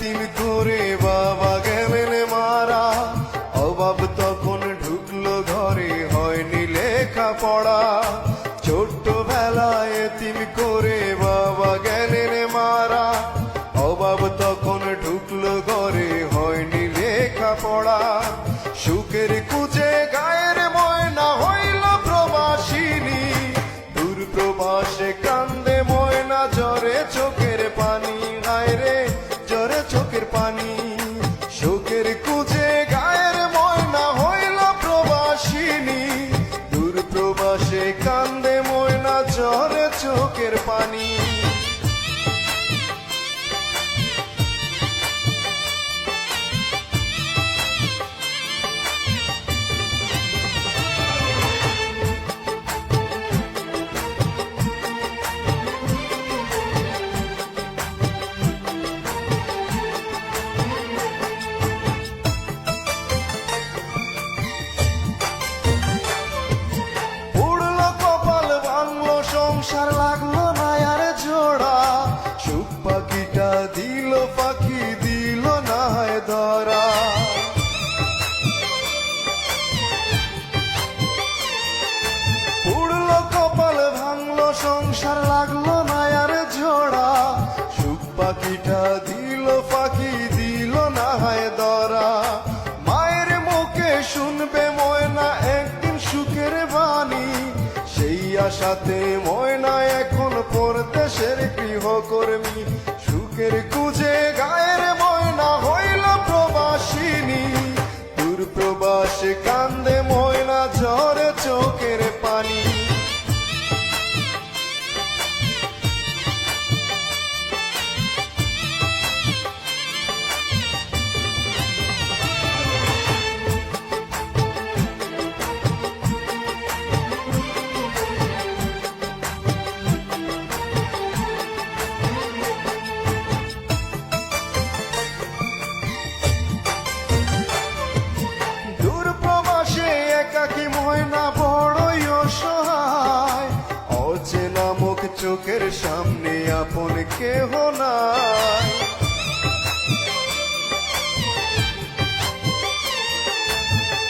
এতিম ধরে বাবা গেলেন মারা। অভাব তখন ঢুকলো ঘরে, হয়নি লেখা পড়া ছোট্ট বেলায় এতিম করে বাবা গেলেন মারা। অভাব তখন ঢুকলো ঘরে, হয়নি লেখা পড়া সুখের কুচে গায়ের ময়না হইল প্রবাসিনী। দূর প্রবাসে কান্দে ময়না, জ্বরে চোখের পানি, হায় পানি। শোকের কুজে গায়ের ময়না হইল প্রবাসিনী। দূর প্রবাসে কান্দে ময়না চরে চোখের পানি। সংসার লাগল না জোড়া সুখ পাখিটা দিল পাখি দিল না হায় দরা। মায়ের মুখে শুনবে ময়না একদিন সুখের বাণী। সেই আশাতে ময়না এখন পরদেশের গৃহকর্মী। সুখের কুজে গায়ের মুখ চোখের সামনে আপন কেহ নাই।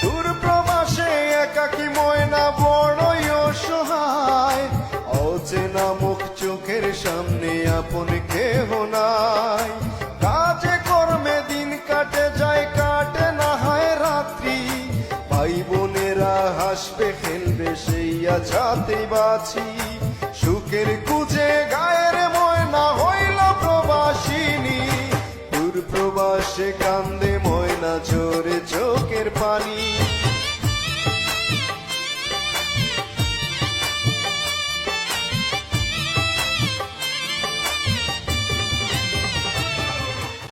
দূর প্রবাসে একাকি ময়না বড়ই অসহায়। অচেনা মুখ চোখের সামনে আপন কেহ নাই। কাজে কর্মে দিন কাটে যায়, কাটে না হয় রাত্রি। ভাই বোনেরা হাসবে, খেলবে, সেই আছাতে বাছি সুখের কুচে গায়ের ময়না হইল প্রবাসিনী। দূর প্রবাসে কান্দে ময়না চোরে চোখের পানি।